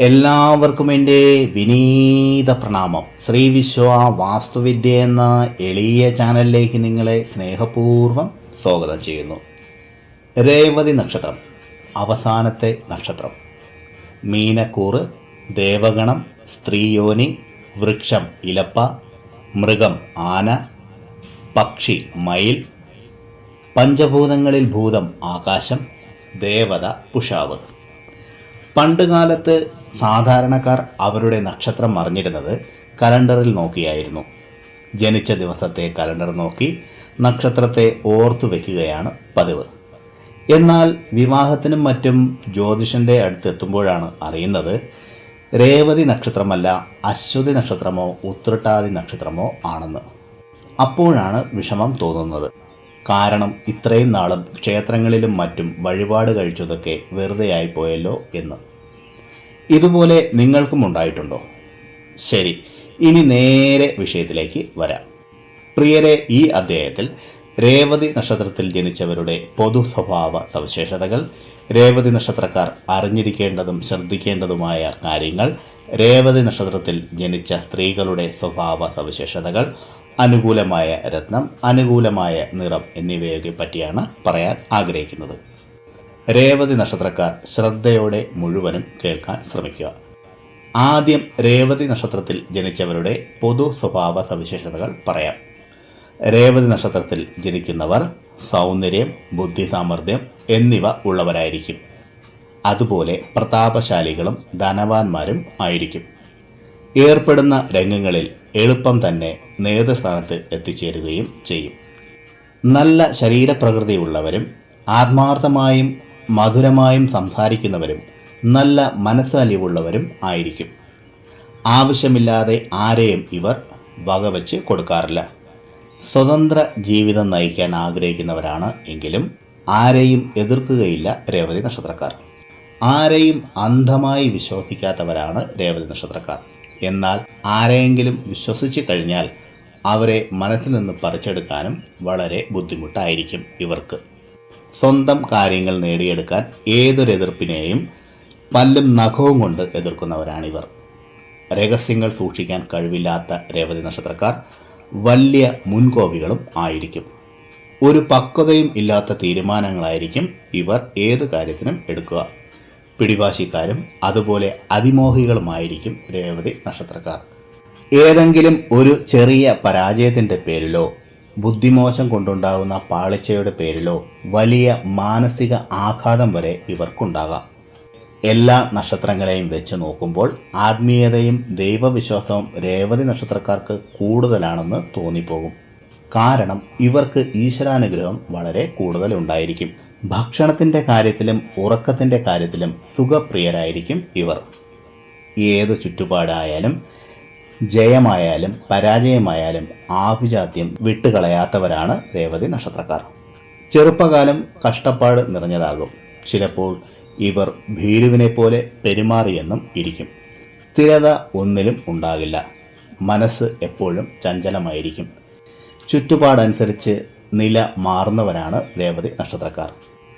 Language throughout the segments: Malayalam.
എല്ലാവർക്കും എന്റെ വിനീത പ്രണാമം. ശ്രീ വിശ്വ വാസ്തുവിദ്യ എന്ന എളിയ ചാനലിലേക്ക് നിങ്ങളെ സ്നേഹപൂർവം സ്വാഗതം ചെയ്യുന്നു. രേവതി നക്ഷത്രം അവസാനത്തെ നക്ഷത്രം. മീനക്കൂറ് ദേവഗണം സ്ത്രീയോനി വൃക്ഷം ഇലപ്പ മൃഗം ആന പക്ഷി മയിൽ പഞ്ചഭൂതങ്ങളിൽ ഭൂതം ആകാശം ദേവത പുഷാവ്. പണ്ടുകാലത്ത് സാധാരണക്കാർ അവരുടെ നക്ഷത്രം അറിഞ്ഞിരുന്നത് കലണ്ടറിൽ നോക്കിയായിരുന്നു. ജനിച്ച ദിവസത്തെ കലണ്ടർ നോക്കി നക്ഷത്രത്തെ ഓർത്തു വയ്ക്കുകയാണ് പതിവ്. എന്നാൽ വിവാഹത്തിനും മറ്റും ജ്യോതിഷന്റെ അടുത്തെത്തുമ്പോഴാണ് അറിയുന്നത് രേവതി നക്ഷത്രമല്ല അശ്വതി നക്ഷത്രമോ ഉത്രട്ടാതി നക്ഷത്രമോ ആണെന്ന്. അപ്പോഴാണ് വിഷമം തോന്നുന്നത്. കാരണം ഇത്രയും നാളും ക്ഷേത്രങ്ങളിലും മറ്റും വഴിപാട് കഴിച്ചതൊക്കെ വെറുതെയായി പോയല്ലോ എന്ന്. ഇതുപോലെ നിങ്ങൾക്കും ഉണ്ടായിട്ടുണ്ടോ? ശരി ഇനി നേരെ വിഷയത്തിലേക്ക് വരാം. പ്രിയരെ ഈ അധ്യായത്തിൽ രേവതി നക്ഷത്രത്തിൽ ജനിച്ചവരുടെ പൊതു സ്വഭാവ സവിശേഷതകൾ രേവതി നക്ഷത്രക്കാർ അറിഞ്ഞിരിക്കേണ്ടതും ശ്രദ്ധിക്കേണ്ടതുമായ കാര്യങ്ങൾ രേവതി നക്ഷത്രത്തിൽ ജനിച്ച സ്ത്രീകളുടെ സ്വഭാവ സവിശേഷതകൾ അനുകൂലമായ രത്നം അനുകൂലമായ നിറം എന്നിവയൊക്കെ പറ്റിയാണ് പറയാൻ ആഗ്രഹിക്കുന്നത്. രേവതി നക്ഷത്രക്കാർ ശ്രദ്ധയോടെ മുഴുവനും കേൾക്കാൻ ശ്രമിക്കുക. ആദ്യം രേവതി നക്ഷത്രത്തിൽ ജനിച്ചവരുടെ പൊതു സ്വഭാവ സവിശേഷതകൾ പറയാം. രേവതി നക്ഷത്രത്തിൽ ജനിക്കുന്നവർ സൗന്ദര്യം ബുദ്ധി സാമർഥ്യം എന്നിവ ഉള്ളവരായിരിക്കും. അതുപോലെ പ്രതാപശാലികളും ധനവാന്മാരും ആയിരിക്കും. ഏർപ്പെടുന്ന രംഗങ്ങളിൽ എളുപ്പം തന്നെ നേതൃസ്ഥാനത്ത് എത്തിച്ചേരുകയും ചെയ്യും. നല്ല ശരീരപ്രകൃതിയുള്ളവരും ആത്മാർത്ഥമായും മധുരമായും സംസാരിക്കുന്നവരും നല്ല മനസ്സലിവുള്ളവരും ആയിരിക്കും. ആവശ്യമില്ലാതെ ആരെയും ഇവർ വകവെച്ച് കൊടുക്കാറില്ല. സ്വതന്ത്ര ജീവിതം നയിക്കാൻ ആഗ്രഹിക്കുന്നവരാണ് എങ്കിലും ആരെയും എതിർക്കുകയില്ല രേവതി നക്ഷത്രക്കാർ. ആരെയും അന്ധമായി വിശ്വസിക്കാത്തവരാണ് രേവതി നക്ഷത്രക്കാർ. എന്നാൽ ആരെയെങ്കിലും വിശ്വസിച്ച് കഴിഞ്ഞാൽ അവരെ മനസ്സിൽ നിന്ന് പറിച്ചെടുക്കാനും വളരെ ബുദ്ധിമുട്ടായിരിക്കും ഇവർക്ക്. സ്വന്തം കാര്യങ്ങൾ നേടിയെടുക്കാൻ ഏതൊരു എതിർപ്പിനെയും പല്ലും നഖവും കൊണ്ട് എതിർക്കുന്നവരാണിവർ. രഹസ്യങ്ങൾ സൂക്ഷിക്കാൻ കഴിവില്ലാത്ത രേവതി നക്ഷത്രക്കാർ വലിയ മുൻകോപികളും ആയിരിക്കും. ഒരു പക്വതയും ഇല്ലാത്ത തീരുമാനങ്ങളായിരിക്കും ഇവർ ഏത് കാര്യത്തിനും എടുക്കുക. പിടിവാശിക്കാരും അതുപോലെ അതിമോഹികളുമായിരിക്കും രേവതി നക്ഷത്രക്കാർ. ഏതെങ്കിലും ഒരു ചെറിയ പരാജയത്തിന്റെ പേരിലോ ബുദ്ധിമോശം കൊണ്ടുണ്ടാകുന്ന പാളിച്ചയുടെ പേരിലോ വലിയ മാനസിക ആഘാതം വരെ ഇവർക്കുണ്ടാകാം. എല്ലാ നക്ഷത്രങ്ങളെയും വെച്ച് നോക്കുമ്പോൾ ആത്മീയതയും ദൈവവിശ്വാസവും രേവതി നക്ഷത്രക്കാർക്ക് കൂടുതലാണെന്ന് തോന്നിപ്പോകും. കാരണം ഇവർക്ക് ഈശ്വരാനുഗ്രഹം വളരെ കൂടുതലുണ്ടായിരിക്കും ഭക്ഷണത്തിന്റെ കാര്യത്തിലും ഉറക്കത്തിന്റെ കാര്യത്തിലും സുഖപ്രിയരായിരിക്കും ഇവർ. ഏത് ചുറ്റുപാടായാലും ജയമായാലും പരാജയമായാലും ആഭിജാത്യം വിട്ടുകളയാത്തവരാണ് രേവതി നക്ഷത്രക്കാർ. ചെറുപ്പകാലം കഷ്ടപ്പാട് നിറഞ്ഞതാകും. ചിലപ്പോൾ ഇവർ ഭീരുവിനെ പോലെ പെരുമാറിയെന്നും ഇരിക്കും. സ്ഥിരത ഒന്നിലും ഉണ്ടാകില്ല. മനസ്സ് എപ്പോഴും ചഞ്ചലമായിരിക്കും. ചുറ്റുപാടനുസരിച്ച് നില മാറുന്നവരാണ് രേവതി നക്ഷത്രക്കാർ.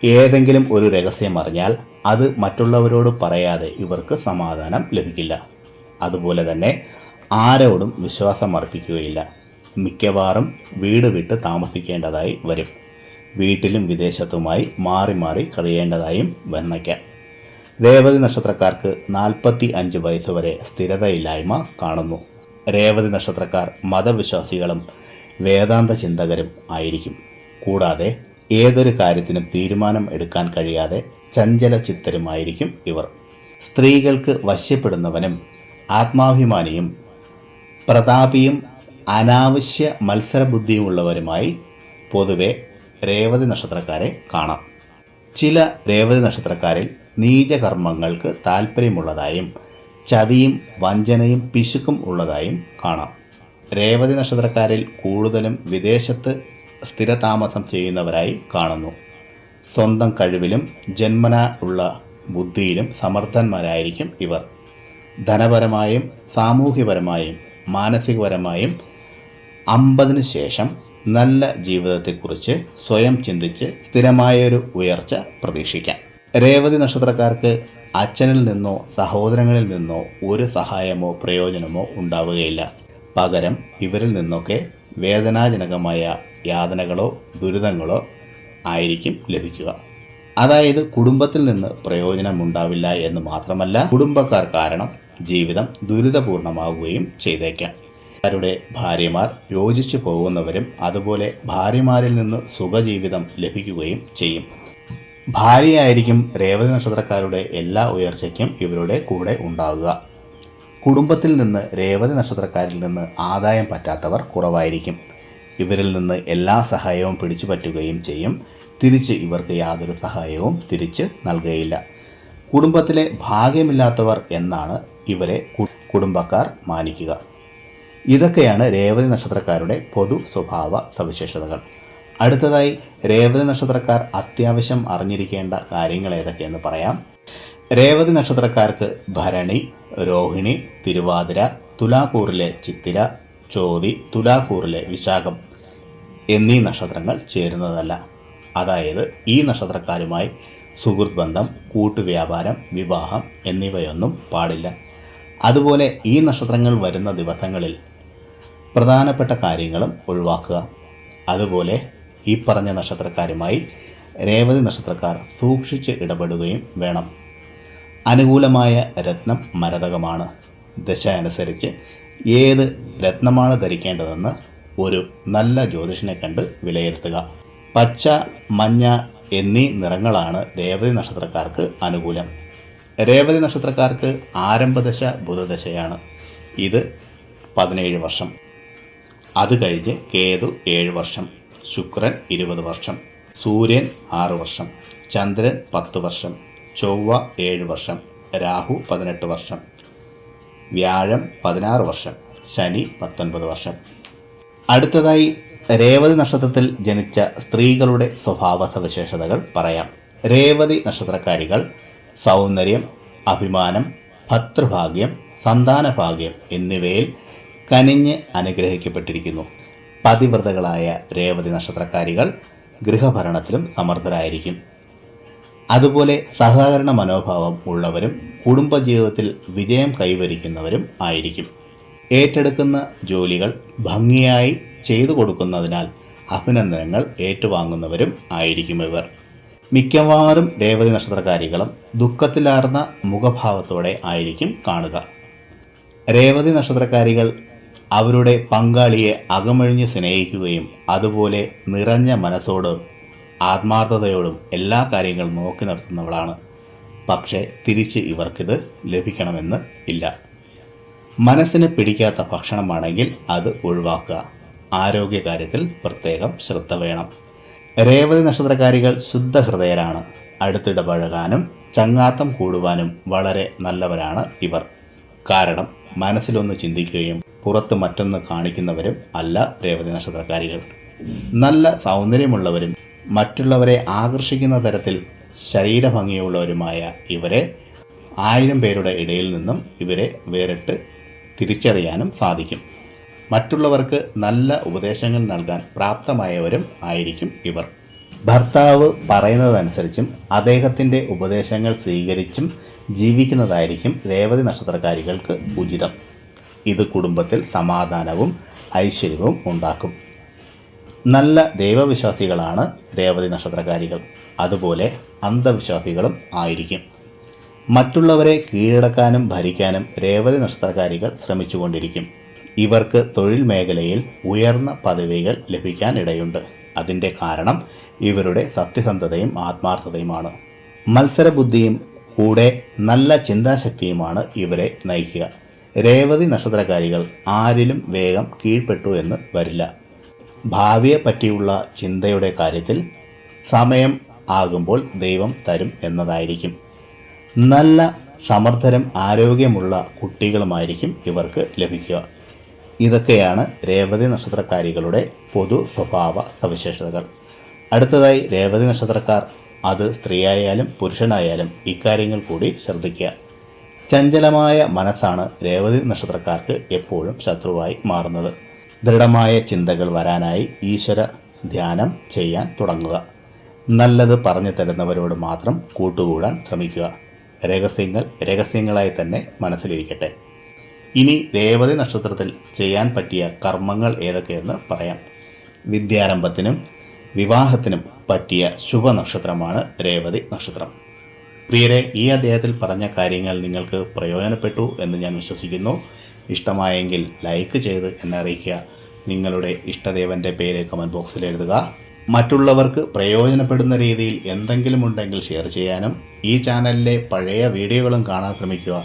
ഏതെങ്കിലും ഒരു രഹസ്യം അറിഞ്ഞാൽ അത് മറ്റുള്ളവരോട് പറയാതെ ഇവർക്ക് സമാധാനം ലഭിക്കില്ല. അതുപോലെ തന്നെ ആരോടും വിശ്വാസം അർപ്പിക്കുകയില്ല. മിക്കവാറും വീട് വിട്ട് താമസിക്കേണ്ടതായി വരും. വീട്ടിലും വിദേശത്തുമായി മാറി മാറി കഴിയേണ്ടതായും വർണിക്കാം രേവതി നക്ഷത്രക്കാർക്ക് നാൽപ്പത്തി അഞ്ച് വയസ്സ് വരെ സ്ഥിരതയില്ലായ്മ കാണുന്നു. രേവതി നക്ഷത്രക്കാർ മതവിശ്വാസികളും വേദാന്ത ചിന്തകരും ആയിരിക്കും. കൂടാതെ ഏതൊരു കാര്യത്തിനും തീരുമാനം എടുക്കാൻ കഴിയാതെ ചഞ്ചല ചിത്തരുമായിരിക്കും ഇവർ. സ്ത്രീകൾക്ക് വശ്യപ്പെടുന്നവനും ആത്മാഭിമാനിയും പ്രതാപിയും അനാവശ്യ മത്സരബുദ്ധിയുമുള്ളവരുമായി പൊതുവെ രേവതി നക്ഷത്രക്കാരെ കാണാം. ചില രേവതി നക്ഷത്രക്കാരിൽ നീചകർമ്മങ്ങൾക്ക് താല്പര്യമുള്ളതായും ചതിയും വഞ്ചനയും പിശുക്കും ഉള്ളതായും കാണാം. രേവതി നക്ഷത്രക്കാരിൽ കൂടുതലും വിദേശത്ത് സ്ഥിരതാമസം ചെയ്യുന്നവരായി കാണുന്നു. സ്വന്തം കഴിവിലും ജന്മന ഉള്ള ബുദ്ധിയിലും സമർത്ഥന്മാരായിരിക്കും ഇവർ. ധനപരമായും സാമൂഹ്യപരമായും മാനസികപരമായും അമ്പതിനു ശേഷം നല്ല ജീവിതത്തെക്കുറിച്ച് സ്വയം ചിന്തിച്ച് സ്ഥിരമായൊരു ഉയർച്ച പ്രതീക്ഷിക്കാം. രേവതി നക്ഷത്രക്കാർക്ക് അച്ഛനിൽ നിന്നോ സഹോദരങ്ങളിൽ നിന്നോ ഒരു സഹായമോ പ്രയോജനമോ ഉണ്ടാവുകയില്ല. പകരം ഇവരിൽ നിന്നൊക്കെ വേദനാജനകമായ യാതനകളോ ദുരിതങ്ങളോ ആയിരിക്കും ലഭിക്കുക. അതായത് കുടുംബത്തിൽ നിന്ന് പ്രയോജനമുണ്ടാവില്ല എന്ന് മാത്രമല്ല കുടുംബക്കാർ കാരണം ജീവിതം ദുരിതപൂർണമാവുകയും ചെയ്തേക്കാം. അവരുടെ ഭാര്യമാർ യോജിച്ചു പോകുന്നവരും അതുപോലെ ഭാര്യമാരിൽ നിന്ന് സുഖജീവിതം ലഭിക്കുകയും ചെയ്യും. ഭാര്യയായിരിക്കും രേവതി നക്ഷത്രക്കാരുടെ എല്ലാ ഉയർച്ചയ്ക്കും ഇവരുടെ കൂടെ ഉണ്ടാവുക. കുടുംബത്തിൽ നിന്ന് രേവതി നക്ഷത്രക്കാരിൽ നിന്ന് ആദായം പറ്റാത്തവർ കുറവായിരിക്കും. ഇവരിൽ നിന്ന് എല്ലാ സഹായവും പിടിച്ചു പറ്റുകയും ചെയ്യും. തിരിച്ച് ഇവർക്ക് യാതൊരു സഹായവും തിരിച്ച് നൽകുകയില്ല. കുടുംബത്തിലെ ഭാഗ്യമില്ലാത്തവർ എന്നാണ് ഇവരെ കുടുംബക്കാർ മാനിക്കുക. ഇതൊക്കെയാണ് രേവതി നക്ഷത്രക്കാരുടെ പൊതു സ്വഭാവ സവിശേഷതകൾ. അടുത്തതായി രേവതി നക്ഷത്രക്കാർ അത്യാവശ്യം അറിഞ്ഞിരിക്കേണ്ട കാര്യങ്ങൾ ഏതൊക്കെയെന്ന് പറയാം. രേവതി നക്ഷത്രക്കാർക്ക് ഭരണി രോഹിണി തിരുവാതിര തുലാക്കൂറിലെ ചിത്തിര ചോതി തുലാക്കൂറിലെ വിശാഖം എന്നീ നക്ഷത്രങ്ങൾ ചേരുന്നതല്ല. അതായത് ഈ നക്ഷത്രക്കാരുമായി സുഹൃത്ത് ബന്ധം കൂട്ടുവ്യാപാരം വിവാഹം എന്നിവയൊന്നും പാടില്ല. അതുപോലെ ഈ നക്ഷത്രങ്ങൾ വരുന്ന ദിവസങ്ങളിൽ പ്രധാനപ്പെട്ട കാര്യങ്ങളും ഒഴിവാക്കുക. അതുപോലെ ഈ പറഞ്ഞ നക്ഷത്രക്കാരുമായി രേവതി നക്ഷത്രക്കാർ സൂക്ഷിച്ച് ഇടപെടുകയും വേണം. അനുകൂലമായ രത്നം മരതകമാണ്. ദശ അനുസരിച്ച് ഏത് രത്നമാണ് ധരിക്കേണ്ടതെന്ന് ഒരു നല്ല ജ്യോതിഷനെ കണ്ട് വിലയിരുത്തുക. പച്ച മഞ്ഞ എന്നീ നിറങ്ങളാണ് രേവതി നക്ഷത്രക്കാർക്ക് അനുകൂലം. രേവതി നക്ഷത്രക്കാർക്ക് ആരംഭദശ ബുധദശയാണ്. ഇത് പതിനേഴ് വർഷം. അത് കഴിഞ്ഞ് കേതു ഏഴ് വർഷം ശുക്രൻ ഇരുപത് വർഷം സൂര്യൻ ആറ് വർഷം ചന്ദ്രൻ പത്ത് വർഷം ചൊവ്വ ഏഴ് വർഷം രാഹു പതിനെട്ട് വർഷം വ്യാഴം പതിനാറ് വർഷം ശനി പത്തൊൻപത് വർഷം. അടുത്തതായി രേവതി നക്ഷത്രത്തിൽ ജനിച്ച സ്ത്രീകളുടെ സ്വഭാവ സവിശേഷതകൾ പറയാം. രേവതി നക്ഷത്രക്കാരികൾ സൗന്ദര്യം അഭിമാനം ഭർത്തൃഭാഗ്യം സന്താനഭാഗ്യം എന്നിവയിൽ കനിഞ്ഞ് അനുഗ്രഹിക്കപ്പെട്ടിരിക്കുന്നു. പതിവ്രതകളായ രേവതി നക്ഷത്രക്കാരികൾ ഗൃഹഭരണത്തിലും സമർത്ഥരായിരിക്കും. അതുപോലെ സഹകരണ മനോഭാവം ഉള്ളവരും കുടുംബജീവിതത്തിൽ വിജയം കൈവരിക്കുന്നവരും ആയിരിക്കും. ഏറ്റെടുക്കുന്ന ജോലികൾ ഭംഗിയായി ചെയ്തു കൊടുക്കുന്നതിനാൽ അഭിനന്ദനങ്ങൾ ഏറ്റുവാങ്ങുന്നവരും ആയിരിക്കും ഇവർ. മിക്കവാറും രേവതി നക്ഷത്രകാരികളും ദുഃഖത്തിലാർന്ന മുഖഭാവത്തോടെ ആയിരിക്കും കാണുക. രേവതി നക്ഷത്രക്കാരികൾ അവരുടെ പങ്കാളിയെ അകമഴിഞ്ഞ് സ്നേഹിക്കുകയും അതുപോലെ നിറഞ്ഞ മനസ്സോട് ആത്മാർത്ഥതയോടും എല്ലാ കാര്യങ്ങളും നോക്കി നടത്തുന്നവളാണ്. പക്ഷേ തിരിച്ച് ഇവർക്കിത് ലഭിക്കണമെന്ന് ഇല്ല. മനസ്സിന് പിടിക്കാത്ത ഭക്ഷണമാണെങ്കിൽ അത് ഒഴിവാക്കുക. ആരോഗ്യകാര്യത്തിൽ പ്രത്യേകം ശ്രദ്ധ വേണം. രേവതി നക്ഷത്രക്കാരികൾ ശുദ്ധഹൃദയരാണ്. അടുത്തിടപഴകാനും ചങ്ങാത്തം കൂടുവാനും വളരെ നല്ലവരാണ് ഇവർ. കാരണം മനസ്സിലൊന്ന് ചിന്തിക്കുകയും പുറത്ത് മറ്റൊന്ന് കാണിക്കുന്നവരും അല്ല രേവതി നക്ഷത്രക്കാരികൾ. നല്ല സൗന്ദര്യമുള്ളവരും മറ്റുള്ളവരെ ആകർഷിക്കുന്ന തരത്തിൽ ശരീരഭംഗിയുള്ളവരുമായ ഇവരെ ആയിരം പേരുടെ ഇടയിൽ നിന്നും ഇവരെ വേറിട്ട് തിരിച്ചറിയാനും സാധിക്കും. മറ്റുള്ളവർക്ക് നല്ല ഉപദേശങ്ങൾ നൽകാൻ പ്രാപ്തമായവരും ആയിരിക്കും ഇവർ. ഭർത്താവ് പറയുന്നതനുസരിച്ചും അദ്ദേഹത്തിന്റെ ഉപദേശങ്ങൾ സ്വീകരിച്ചും ജീവിക്കുന്നതായിരിക്കും രേവതി നക്ഷത്രക്കാരികൾക്ക് ഉചിതം. ഇത് കുടുംബത്തിൽ സമാധാനവും ഐശ്വര്യവും ഉണ്ടാക്കും. നല്ല ദൈവവിശ്വാസികളാണ് രേവതി നക്ഷത്രകാരികൾ അതുപോലെ അന്ധവിശ്വാസികളും ആയിരിക്കും. മറ്റുള്ളവരെ കീഴടക്കാനും ഭരിക്കാനും രേവതി നക്ഷത്രക്കാരികൾ ശ്രമിച്ചുകൊണ്ടിരിക്കും. ഇവർക്ക് തൊഴിൽ മേഖലയിൽ ഉയർന്ന പദവികൾ ലഭിക്കാൻ ഇടയുണ്ട് അതിന്റെ കാരണം ഇവരുടെ സത്യസന്ധതയും ആത്മാർത്ഥതയുമാണ്. മത്സരബുദ്ധിയും കൂടെ നല്ല ചിന്താശക്തിയുമാണ് ഇവരെ നയിക്കുക. രേവതി നക്ഷത്രകാരികൾ ആരിലും വേഗം കീഴ്പ്പെട്ടു എന്ന് വരില്ല. ഭാവിയെ പറ്റിയുള്ള ചിന്തയുടെ കാര്യത്തിൽ സമയം ആകുമ്പോൾ ദൈവം തരും എന്നതായിരിക്കും. നല്ല സമർത്ഥരും ആരോഗ്യമുള്ള കുട്ടികളുമായിരിക്കും ഇവർക്ക് ലഭിക്കുക. ഇതൊക്കെയാണ് രേവതി നക്ഷത്രക്കാരികളുടെ പൊതു സ്വഭാവ സവിശേഷതകൾ. അടുത്തതായി രേവതി നക്ഷത്രക്കാർ അത് സ്ത്രീയായാലും പുരുഷനായാലും ഇക്കാര്യങ്ങൾ കൂടി ശ്രദ്ധിക്കുക. ചഞ്ചലമായ മനസ്സാണ് രേവതി നക്ഷത്രക്കാർക്ക് എപ്പോഴും ശത്രുവായി മാറുന്നത്. ദൃഢമായ ചിന്തകൾ വരാനായി ഈശ്വര ധ്യാനം ചെയ്യാൻ തുടങ്ങുക. നല്ലത് പറഞ്ഞു തരുന്നവരോട് മാത്രം കൂട്ടുകൂടാൻ ശ്രമിക്കുക. രഹസ്യങ്ങൾ രഹസ്യങ്ങളായി തന്നെ മനസ്സിലിരിക്കട്ടെ. ഇനി രേവതി നക്ഷത്രത്തിൽ ചെയ്യാൻ പറ്റിയ കർമ്മങ്ങൾ ഏതൊക്കെയെന്ന് പറയാം. വിദ്യാരംഭത്തിനും വിവാഹത്തിനും പറ്റിയ ശുഭ നക്ഷത്രമാണ് രേവതി നക്ഷത്രം. പ്രിയരെ ഈ അദ്ദേഹത്തിൽ പറഞ്ഞ കാര്യങ്ങൾ നിങ്ങൾക്ക് പ്രയോജനപ്പെട്ടു എന്ന് ഞാൻ വിശ്വസിക്കുന്നു. ഇഷ്ടമായെങ്കിൽ ലൈക്ക് ചെയ്ത് എന്നെ അറിയിക്കുക. നിങ്ങളുടെ ഇഷ്ടദേവന്റെ പേര് കമന്റ് ബോക്സിൽ എഴുതുക. മറ്റുള്ളവർക്ക് പ്രയോജനപ്പെടുന്ന രീതിയിൽ എന്തെങ്കിലും ഉണ്ടെങ്കിൽ ഷെയർ ചെയ്യാനും ഈ ചാനലിലെ പഴയ വീഡിയോകളും കാണാൻ ശ്രമിക്കുക.